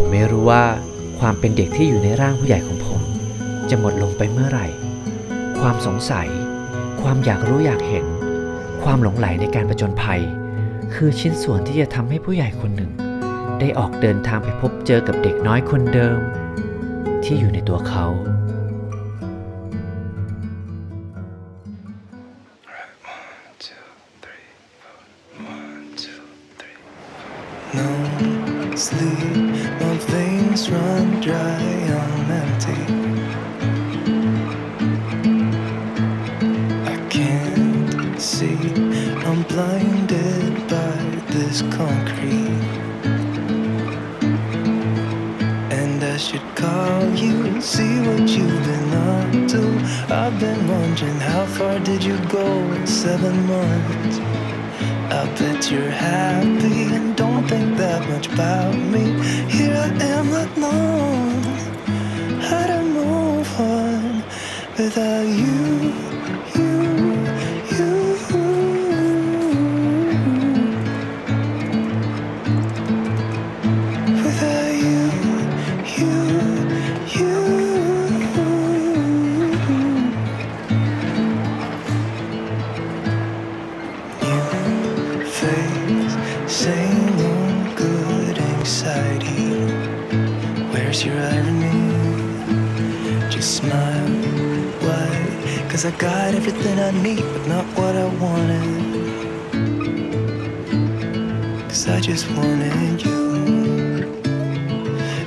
ผมไม่รู้ว่าความเป็นเด็กที่อยู่ในร่างผู้ใหญ่ของผม จะหมดลงไปเมื่อไหร่ ความสงสัย ความอยากรู้อยากเห็น ความหลงไหลในการประจนภัย คือชิ้นส่วนที่จะทำให้ผู้ใหญ่คนหนึ่ง ได้ออกเดินทางไปพบเจอกับเด็กน้อยคนเดิม ที่อยู่ในตัวเขา I'm blinded by this concrete. And I should call you, see what you've been up to. I've been wondering how far did you go in seven months? I bet you're happy and don't think that much about me. Here I am, knowing how to move on without you, everything I need, but not what I wanted. Cause I just wanted you.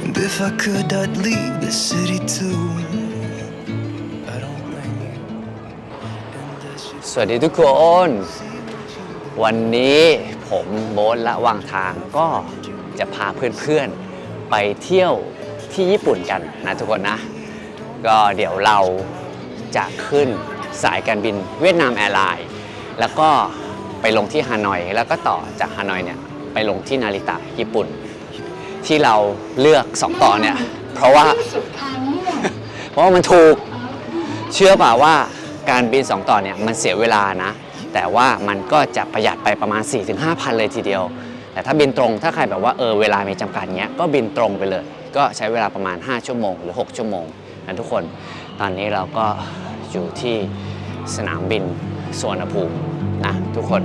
And if I could, I'd leave the city too. I don't blame you. And I should สวัสดีทุกคน วันนี้ผมโบ๊ทละวางทางก็จะพาเพื่อนๆไปเที่ยวที่ญี่ปุ่นกันนะทุกคนนะ ก็เดี๋ยวเราจะขึ้น สายการบินเวียดนามแอร์ไลน์แล้วก็ไปลงที่ฮานอย แล้วก็ต่อจากฮานอยเนี่ยไปลงที่นาริตะญี่ปุ่น ที่เราเลือกสองต่อเนี่ยเพราะว่า เพราะว่ามันถูกเชื่อเปล่าว่าการบิน 2 ต่อเนี่ยมันเสียเวลานะ แต่ว่ามันก็จะประหยัดไปประมาณ 4-5พันเลยทีเดียว แต่ถ้าบินตรงถ้าใครแบบว่าเออเวลามีจำกัดเงี้ยก็บินตรงไปเลย ก็ใช้เวลาประมาณ 5 ชั่วโมง หรือ 6 ชั่วโมงนะทุกคน ตอนนี้เราก็ อยู่ที่สนามบินสวนภูมินะทุกคน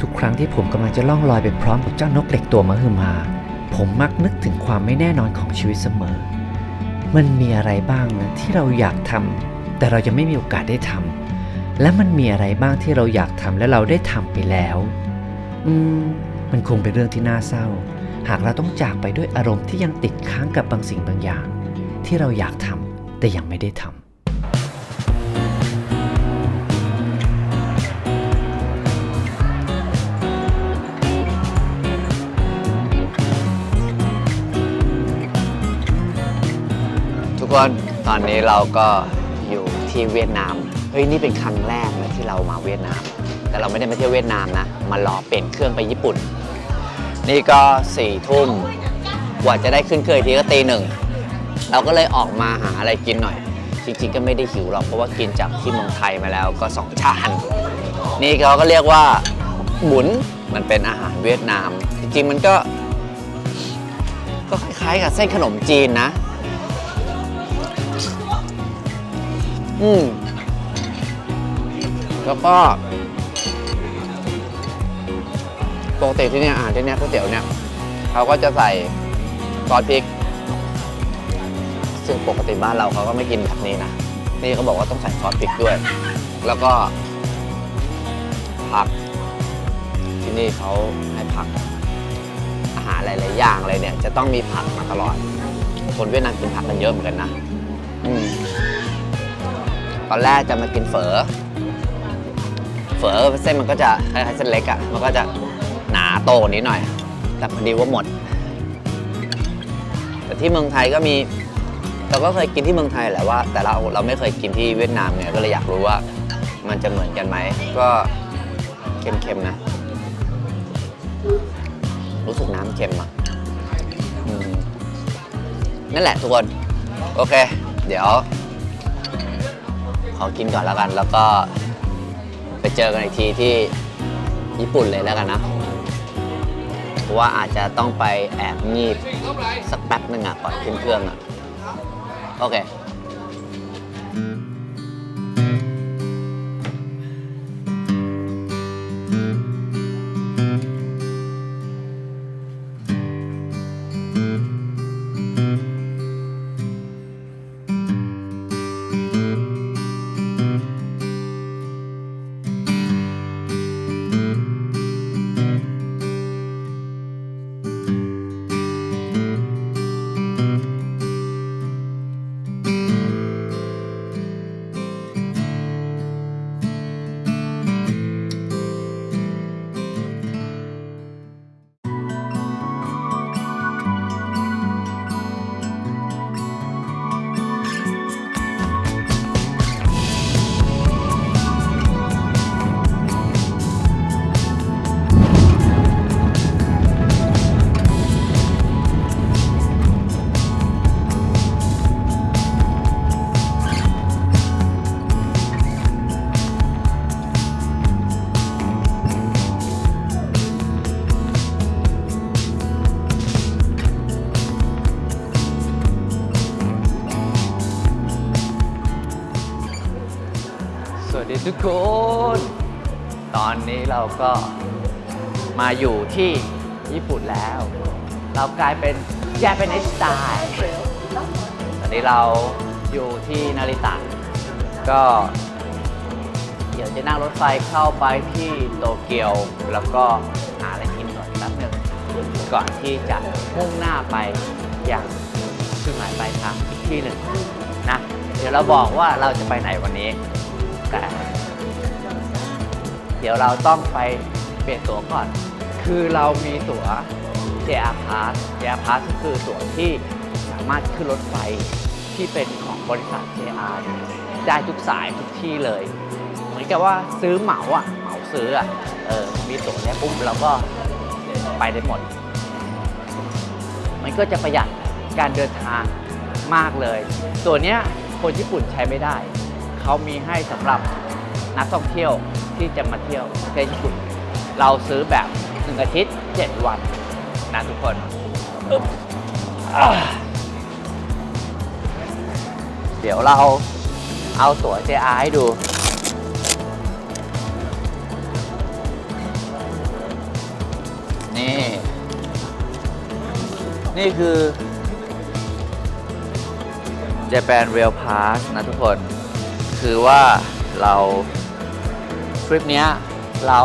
ทุกครั้งที่ผมกำลังจะล่องลอยไปพร้อมกับเจ้านกเหล็กตัวมหึมา ผมมักนึกถึงความไม่แน่นอนของชีวิตเสมอ มันมีอะไรบ้างนะที่เราอยากทำ แต่เราจะไม่มีโอกาสได้ทำและมันมีอะไรบ้างที่เราอยากทำและเราได้ทำไปแล้ว อืม มันคงเป็นเรื่องที่น่าเศร้า หากเราต้องจากไปด้วยอารมณ์ที่ยังติดค้างกับบางสิ่งบางอย่าง ที่เราอยากทำแต่ยังไม่ได้ทำทุกคนตอนนี้เราก็ ที่เวียดนาม เฮ้ยนี่เป็นครั้งแรกเลยที่เรามาเวียดนาม แต่เราไม่ได้มาเที่ยวเวียดนามนะ มารอเปลี่ยนเครื่องไปญี่ปุ่น นี่ก็สี่ทุ่มกว่าจะได้ขึ้นเครื่องอีกทีก็ตีหนึ่ง เราก็เลยออกมาหาอะไรกินหน่อย จริงๆก็ไม่ได้หิวหรอกเพราะว่ากินจากที่เมืองไทยมาแล้วก็สองชาน นี่เขาก็เรียกว่าบุน มันเป็นอาหารเวียดนาม จริงๆมันก็ ก็คล้ายๆกับเส้นขนมจีนนะ อืมแล้วก็ปกติที่เนี่ยอาหารที่เนี่ยก๋วยเตี๋ยวเนี่ยเขาก็จะใส่ซอสพริก ซึ่งปกติบ้านเราเขาก็ไม่กินแบบนี้นะ นี่เขาบอกว่าต้องใส่ซอสพริกด้วย แล้วก็ผัก ที่นี่เขาให้ผัก อาหารหลายๆอย่างเลยเนี่ย จะต้องมีผักมาตลอด คนเวียดนามกินผักกันเยอะเหมือนกันนะ อืม ตอนแรกจะมากินเฝอ เฝอเส้นมันก็จะคล้ายๆเส้นเล็กอะ่ะ มันก็จะหนาโตกว่านี้หน่อย แต่พอดีว่าหมด แต่ที่เมืองไทยก็มีเราก็เคยกินที่เมืองไทยแหละว่า แต่เราเราไม่เคยกินที่เวียดนามเนี่ยก็เลยอยากรู้ว่ามันจะเหมือนกันไหม ก็เค็มๆนะ รู้สึกน้ำเค็มอะนั่นแหละทุกคน โอเค เดี๋ยว ขอกินก่อนแล้วกัน แล้วก็ไปเจอกันอีกทีที่ญี่ปุ่นเลยแล้วกันนะเพราะว่าอาจจะต้องไปแอบงีบสักแป๊บหนึ่งอะก่อนขึ้นเครื่องอะ โอเค ก็มาอยู่ที่ญี่ปุ่นแล้ว เรากลายเป็นแยเป็นสไตล์ตอนนี้เราอยู่ที่นาริตะก็ เดี๋ยวจะนั่งรถไฟเข้าไปที่โตเกียว แล้วก็หาอะไรกินก่อนแป๊บหนึ่งก่อนที่จะมุ่งหน้าไปอย่างจุดหมายปลายทางอีกที่หนึ่งนะ เดี๋ยวเราบอกว่าเราจะไปไหนวันนี้แต่ เดี๋ยวเราต้องไปเปลี่ยนตั๋วก่อน คือเรามีตั๋ว JR Pass JR Pass ก็คือตั๋วที่สามารถขึ้นรถไฟที่เป็นของบริษัท JR ได้ทุกสายทุกที่เลย เหมือนกับว่าซื้อเหมาอะเหมาซื้ออะเออมีตั๋วเนี้ยปุ๊บเราก็ไปได้หมด มันก็จะประหยัดการเดินทางมากเลย ตัวเนี้ยคนญี่ปุ่นใช้ไม่ได้ เขามีให้สำหรับนักท่องเที่ยว ที่จะมาเที่ยวประเทศญี่ปุ่น เราซื้อแบบหนึ่งอาทิตย์7วันนะทุกคนอึ๊บอ่าเดี๋ยวเราเอาตั๋ว JR ให้ดู นี่ นี่คือ Japan Rail Pass นะทุกคน คือว่าเรา ทริปนี้เรา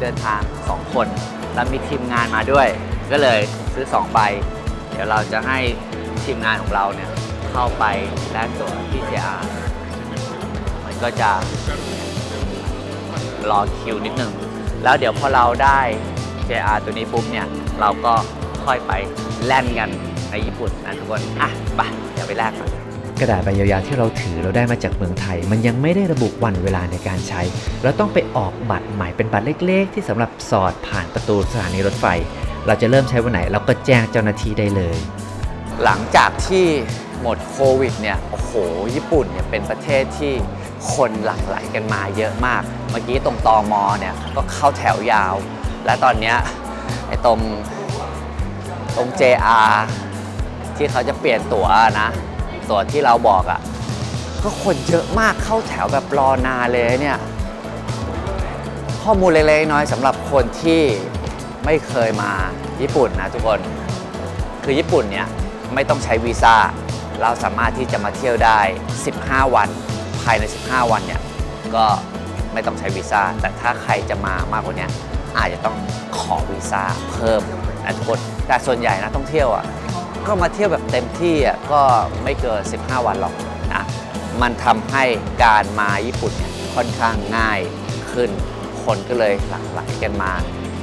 เดินทาง 2 คนแล้วมีทีมงานมาด้วย ก็เลยซื้อ 2 ใบ เดี๋ยวเราจะให้ทีมงานของเราเนี่ยเข้าไปแลกตัวที่ JR มันก็จะรอคิวนิดนึง แล้วเดี๋ยวพอเราได้ JR ตัวนี้ปุ๊บเนี่ย เราก็ค่อยไปแล่นกันในญี่ปุ่นนะทุกคน อะ ไป เดี๋ยวไปแลกกัน กระดาษใบยาวๆที่เราถือเราได้มาจากเมืองไทย มันยังไม่ได้ระบุวันเวลาในการใช้ เราต้องไปออกบัตรใหม่เป็นบัตรเล็กๆ ที่สำหรับสอดผ่านประตูสถานีรถไฟ เราจะเริ่มใช้วันไหนเราก็แจ้งเจ้าหน้าที่ได้เลย หลังจากที่หมดโควิดเนี่ยโอ้โห ญี่ปุ่นเนี่ยเป็นประเทศที่คนหลั่งไหลกันมาเยอะมาก เมื่อกี้ตรงตอมอเนี่ยก็เข้าแถวยาว และตอนเนี้ยไอ้ตรงตรง JR ที่เขาจะเปลี่ยนตั๋วนะ ตั๋วที่เราบอกอะ่ะ ก็คนเยอะมากเข้าแถวแบบรอนานเลยเนี่ย ข้อมูลเล็กๆน้อยสำหรับคนที่ไม่เคยมาญี่ปุ่นนะทุกคน คือญี่ปุ่นเนี่ยไม่ต้องใช้วีซ่า เราสามารถที่จะมาเที่ยวได้ 15 วัน ภายใน 15 วันเนี่ยก็ไม่ต้องใช้วีซ่า แต่ถ้าใครจะมามากกว่านี้อาจจะต้องขอวีซ่าเพิ่มนะทุกคน แต่ส่วนใหญ่นะท่องเที่ยวอะ ก็มาเที่ยวแบบเต็มที่อะก็ไม่เกิน 15 วันหรอกนะมันทำให้การมาญี่ปุ่นเนี่ยค่อนข้างง่ายขึ้น คนก็เลยหลั่งไหลกันมา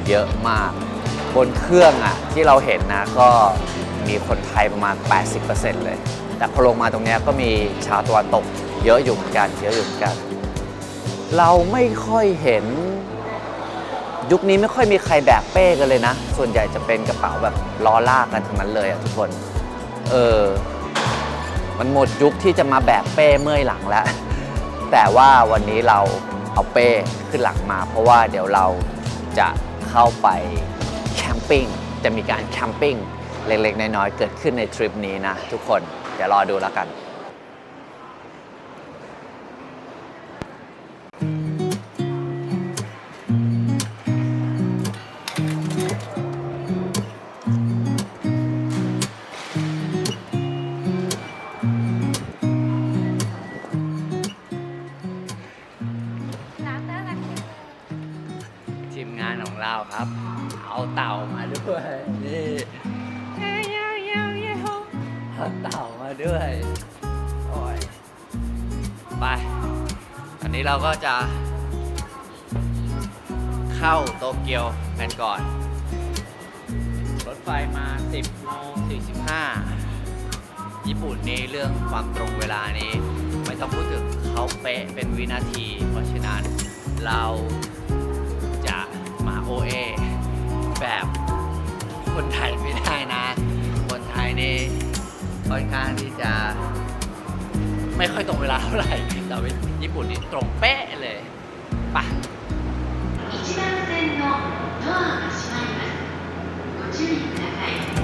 เยอะมาก บนเครื่องอะที่เราเห็นนะก็มีคนไทยประมาณ 80%เลย แต่พอลงมาตรงเนี้ยก็มีชาวตะวันตกเยอะอยู่เหมือนกันเยอะอยู่เหมือนกัน เราไม่ค่อยเห็น ยุคนี้ไม่ค่อยมีใครแบกเป้กันเลยนะ ส่วนใหญ่จะเป็นกระเป๋าแบบล้อลากกันทั้งนั้นเลยอะทุกคน เออ มันหมดยุคที่จะมาแบกเป้เมื่อยหลังแล้ว แต่ว่าวันนี้เราเอาเป้ขึ้นหลังมา เพราะว่าเดี๋ยวเราจะเข้าไปแคมปิ้ง จะมีการแคมปิ้งเล็กๆ น้อยๆ เกิดขึ้นในทริปนี้นะทุกคน เดี๋ยวรอดูแล้วกัน นนี้เราก็จะ เข้าโตเกียวกันก่อน รถไฟมา 10โมง45 ญี่ปุ่นนี่เรื่องความตรงเวลานี้ ไม่ต้องพูดถึงเขาเป๊ะเป็นวินาที เพราะฉะนั้นเราจะมาโอเอแบบคนไทยไม่ได้นะ คนไทยนี่ค่อนข้างที่จะ ไม่ค่อยตรงเวลาเท่าไหร่แต่ว่าญี่ปุ่นนี่ตรงเป๊ะเลยไปะ 一番線のドアが閉まります。ご注意ください。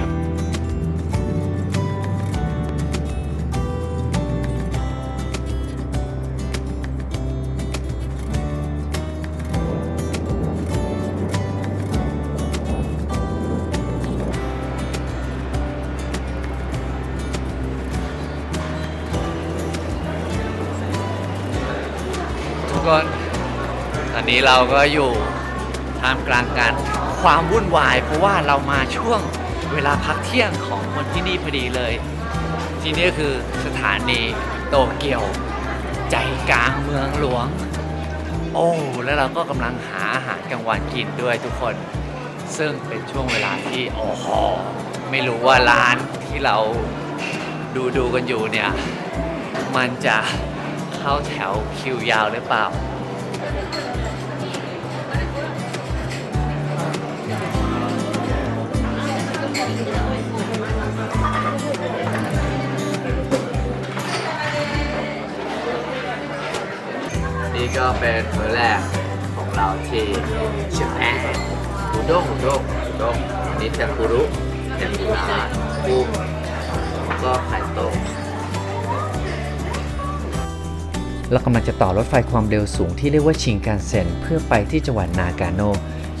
เราก็อยู่ท่ามกลางการความวุ่นวาย เพราะว่าเรามาช่วงเวลาพักเที่ยงของคนที่นี่พอดีเลย ที่นี่คือสถานีโตเกียว ใจกลางเมืองหลวง โอ้แล้วเราก็กำลังหาอาหารกลางวันกินด้วยทุกคน ซึ่งเป็นช่วงเวลาที่โอ้โหไม่รู้ว่าร้านที่เราดูดูกันอยู่เนี่ย มันจะเข้าแถวคิวยาวหรือเปล่า นี่ก็เป็นมื้อแรกของเราที่เชียงแอนอุด้งอุด้งอุด้งนนี้เทมปุรุเทมปุระกุ้งแล้วก็ไข่ต้มเรากำลังจะต่อรถไฟความเร็วสูงที่เรียกว่าชิงกันเซ็นเพื่อไปที่จังหวัดนากาโน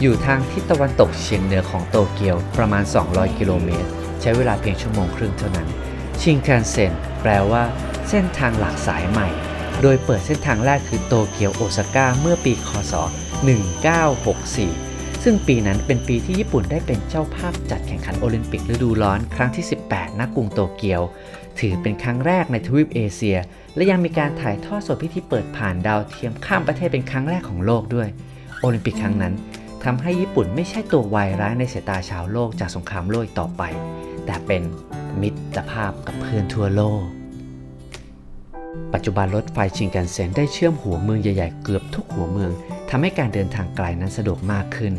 อยู่ทางทิศตะวันตกเฉียงเหนือของโตเกียวประมาณ 200 กิโลเมตร ใช้เวลาเพียงชั่วโมงครึ่งเท่านั้น ชิงกันเซ็นแปลว่าเส้นทางหลักสายใหม่ โดยเปิดเส้นทางแรกคือโตเกียวโอซาก้าเมื่อปีคศ 1964 ซึ่งปีนั้นเป็นปีที่ญี่ปุ่นได้เป็นเจ้าภาพจัดแข่งขันโอลิมปิกฤดูร้อนครั้งที่ 18 ณ กรุงโตเกียว ถือเป็นครั้งแรกในทวีปเอเชีย และยังมีการถ่ายทอดสดพิธีเปิดผ่านดาวเทียมข้ามประเทศเป็นครั้งแรกของโลกด้วย โอลิมปิกครั้งนั้น ทำให้ญี่ปุ่นไม่ใช่ตัววายร้ายในสายตาชาวโลกจากสงครามโลกอีกต่อไป แต่เป็นมิตรภาพกับเพื่อนทั่วโลก ปัจจุบันรถไฟชิงกันเซ็นได้เชื่อมหัวเมืองใหญ่ๆเกือบทุกหัวเมืองทำให้การเดินทางไกลนั้นสะดวกมากขึ้น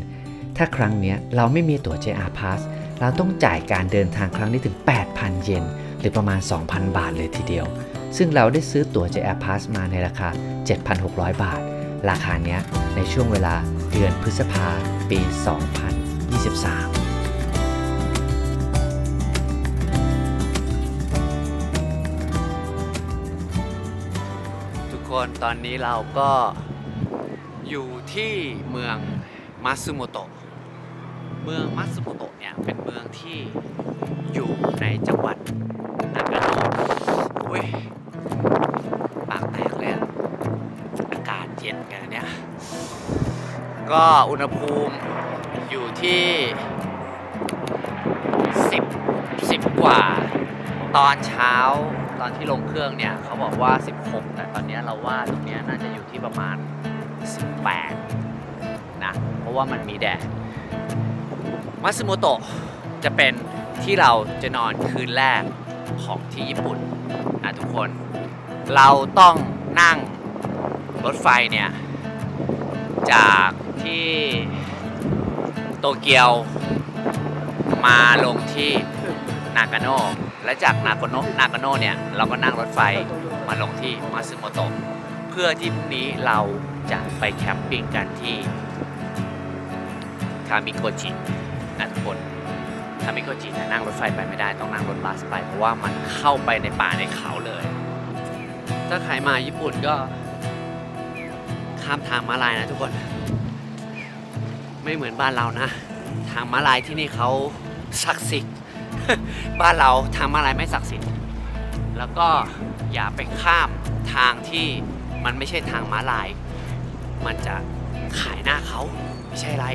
ถ้าครั้งนี้เราไม่มีตั๋ว JR Pass เราต้องจ่ายการเดินทางครั้งนี้ถึง 8,000 เยน หรือประมาณ 2,000 บาทเลยทีเดียว ซึ่งเราได้ซื้อตั๋ว JR Pass มาในราคา 7,600 บาท ราคาเนี้ยในช่วงเวลา เดือนพฤษภาปี 2023ทุกคนตอนนี้เราก็อยู่ที่เมืองมัตสึโมโตะ เมืองมัตสึโมโตะเนี่ยเป็น ก็อุณหภูมิอยู่ที่ 10 10 กว่า ตอนเช้าตอนที่ลงเครื่องเนี่ยเขาบอกว่า 16 แต่ตอนนี้เราว่าตรงนี้น่าจะอยู่ที่ประมาณ 18 นะ เพราะว่ามันมีแดดมัสโมโตะจะเป็นที่เราจะนอนคืนแรกของที่ญี่ปุ่นนะทุกคน เราต้องนั่งรถไฟเนี่ย จาก ที่โตเกียวมาลงที่นากาโนะและจากนากาโนะนากาโนะเนี่ย เราก็นั่งรถไฟมาลงที่มาซึโมโตะเพื่อที่พรุ่งนี้เราจะไปแคมปิ้งกันที่คามิโกจินะทุกคนคามิโกจิเนี่ยนั่งรถไฟไปไม่ได้ต้องนั่งรถบัสไปเพราะว่ามันเข้าไปในป่าในเขาเลย ถ้าใครมาญี่ปุ่นก็ข้ามทางมาลายนะทุกคน ไม่เหมือนบ้านเรานะ ทางม้าลายที่นี่เขาศักดิ์สิทธิ์ บ้านเราทางม้าลายไม่ศักดิ์สิทธิ์ แล้วก็อย่าไปข้ามทางที่มันไม่ใช่ทางม้าลาย มันจะขายหน้าเขาไม่ใช่ไร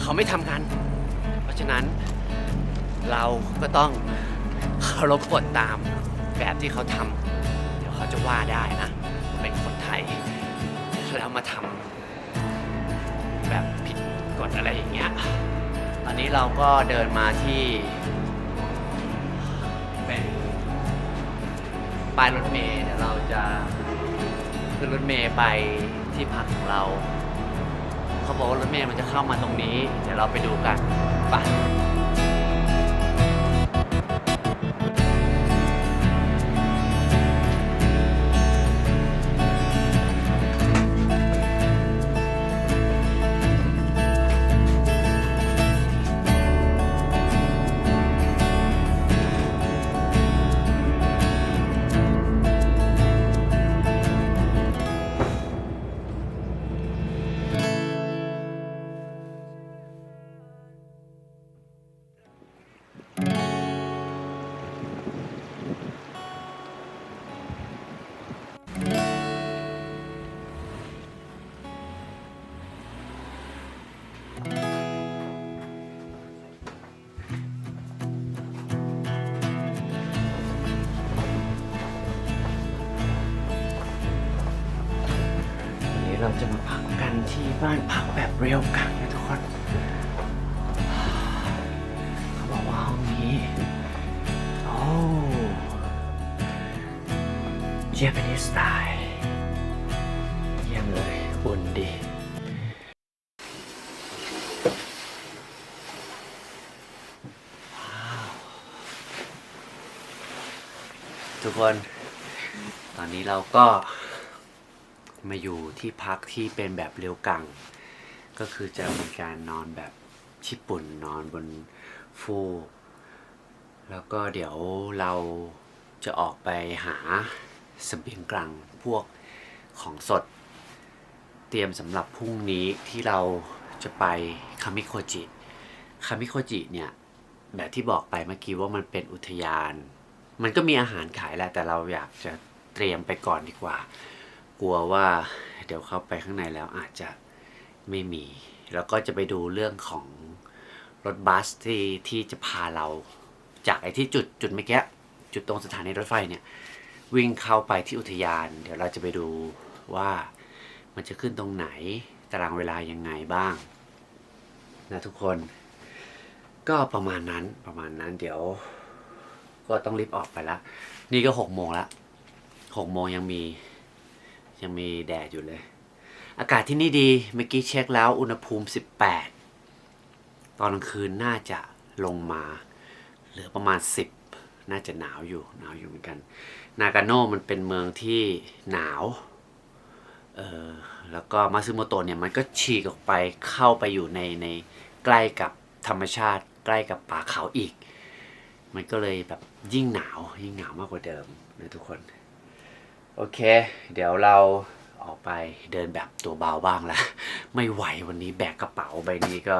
เขาไม่ทำกัน เพราะฉะนั้นเราก็ต้องเคารพกฎตามแบบที่เขาทำเดี๋ยวเขาจะว่าได้นะ เป็นคนไทยแล้วมาทำ ผิดกฎอะไรอย่างเงี้ย ตอนนี้เราก็เดินมาที่เป็นป้ายรถเมล์เดี๋ยวเราจะขึ้นรถเมล์ไปที่พักของเรา เขาบอกว่ารถเมล์มันจะเข้ามาตรงนี้ เดี๋ยวเราไปดูกันไป ที่บ้านพักแบบเรียวกังนะทุกคน เขาบอกว่าห้องนี้โอ้ Japanese style เยี่ยมเลยอุ่นดีทุกคน ตอนนี้เราก็ มาอยู่ที่พักที่เป็นแบบเรียวกัง ก็คือจะมีการนอนแบบญี่ปุ่นนอนบนฟู แล้วก็เดี๋ยวเราจะออกไปหาสเสบียงกลางพวกของสด เตรียมสำหรับพรุ่งนี้ที่เราจะไปคามิโคจิ คามิโคจิเนี่ยแบบที่บอกไปเมื่อกี้ว่ามันเป็นอุทยาน มันก็มีอาหารขายแหละแต่เราอยากจะเตรียมไปก่อนดีกว่า กลัวว่าเดี๋ยวเข้าไปข้างในแล้วอาจจะไม่มี แล้วก็จะไปดูเรื่องของรถบัสที่ที่จะพาเราจากไอ้ที่จุดจุดเมื่อกี้จุดตรงสถานีรถไฟเนี่ยวิ่งเข้าไปที่อุทยาน เดี๋ยวเราจะไปดูว่ามันจะขึ้นตรงไหนตารางเวลายังไงบ้างนะทุกคนก็ประมาณนั้นประมาณนั้นเดี๋ยว ก็ต้องรีบออกไปละนี่ก็หกโมงละหกโมงยังมี ยังมีแดดอยู่เลย อากาศที่นี่ดีเมื่อกี้เช็คแล้วอุณหภูมิ 18 ตอนกลางคืนน่าจะลงมา เหลือประมาณ 10 น่าจะหนาวอยู่หนาวอยู่เหมือนกัน นากาโน่มันเป็นเมืองที่หนาวเออแล้วก็มาซึโมโตะเนี่ยมันก็ฉีกออกไปเข้าไปอยู่ในในใกล้กับธรรมชาติใกล้กับป่าเขาอีก มันก็เลยแบบยิ่งหนาวยิ่งหนาวมากกว่าเดิมนะทุกคน โอเค เดี๋ยวเราออกไปเดินแบบตัวเบาบ้างละไม่ไหววันนี้แบกกระเป๋าใบนี้ก็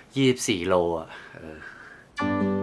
24 โลอะเออ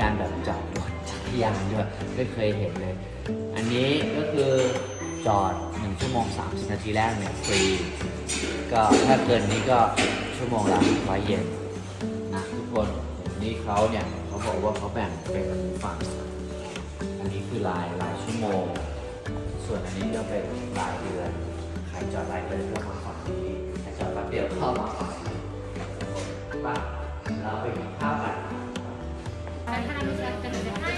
การแบบจอดรถจักรยานด้วยไม่เคยเห็นเลย อันนี้ก็คือจอด 1 ชั่วโมง 30 นาทีแรกเนี่ยฟรี ก็ถ้าเกินนี้ก็ชั่วโมงละร้อยเยนนะทุกคนนี่เขาเนี่ยเขาบอกว่าเขาแบ่งเป็นฝั่ง อันนี้คือรายรายชั่วโมง ส่วนอันนี้ก็เป็นรายเดือนใครจอดรายเดือนก็มาฝั่งนี้ใครจอดแป๊บเดียวเข้ามาฝั่งนี้ป่ะเราไปกินข้าว ありがとう。